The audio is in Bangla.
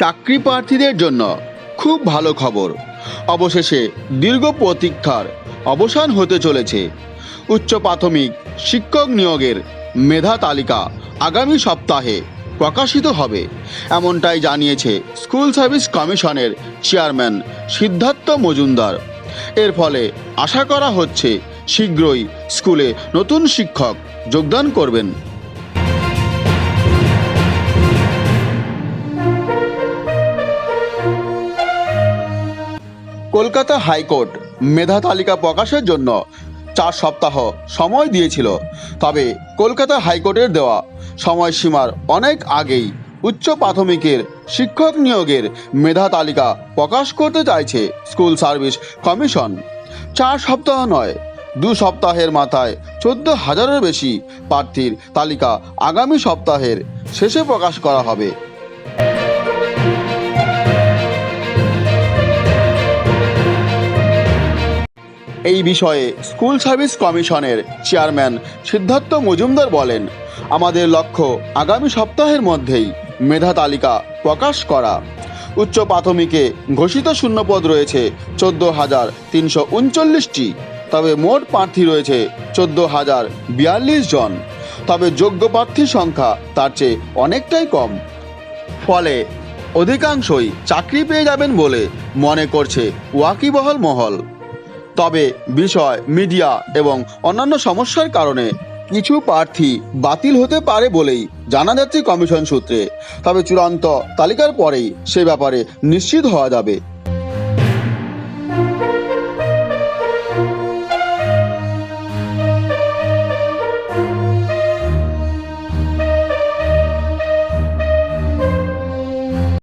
চাকরি প্রার্থীদের জন্য খুব ভালো খবর। অবশেষে দীর্ঘ প্রতীক্ষার অবসান হতে চলেছে। উচ্চ প্রাথমিক শিক্ষক নিয়োগের মেধা তালিকা আগামী সপ্তাহে প্রকাশিত হবে, এমনটাই জানিয়েছে স্কুল সার্ভিস কমিশনের চেয়ারম্যান সিদ্ধার্থ মজুমদার। এর ফলে আশা করা হচ্ছে, শীঘ্রই স্কুলে নতুন শিক্ষক যোগদান করবেন। কলকাতা হাইকোর্ট মেধা তালিকা প্রকাশের জন্য চার সপ্তাহ সময় দিয়েছিল। তবে কলকাতা হাইকোর্টের দেওয়া সময়সীমার অনেক আগেই উচ্চ প্রাথমিকের শিক্ষক নিয়োগের মেধা তালিকা প্রকাশ করতে চাইছে স্কুল সার্ভিস কমিশন। চার সপ্তাহ নয়, দু সপ্তাহের মাথায় চোদ্দ হাজারের বেশি প্রার্থীর তালিকা আগামী সপ্তাহের শেষে প্রকাশ করা হবে। এই বিষয়ে স্কুল সার্ভিস কমিশনের চেয়ারম্যান সিদ্ধার্থ মজুমদার বলেন, আমাদের লক্ষ্য আগামী সপ্তাহের মধ্যেই মেধা তালিকা প্রকাশ করা। উচ্চ প্রাথমিকে ঘোষিত শূন্যপদ রয়েছে চোদ্দ হাজার তিনশো উনচল্লিশটি, তবে মোট প্রার্থী রয়েছে চোদ্দ হাজার বিয়াল্লিশ জন। তবে যোগ্য প্রার্থীর সংখ্যা তার চেয়ে অনেকটাই কম। ফলে অধিকাংশই চাকরি পেয়ে যাবেন বলে মনে করছে ওয়াকিবহল মহল। তবে বিষয়, মিডিয়া এবং অন্যান্য সমস্যার কারণে কিছু প্রার্থী বাতিল হতে পারে বলেই জানা যাচ্ছে কমিশন সূত্রে। তবে চূড়ান্ত তালিকার পরেই সে ব্যাপারে নিশ্চিত হওয়া যাবে।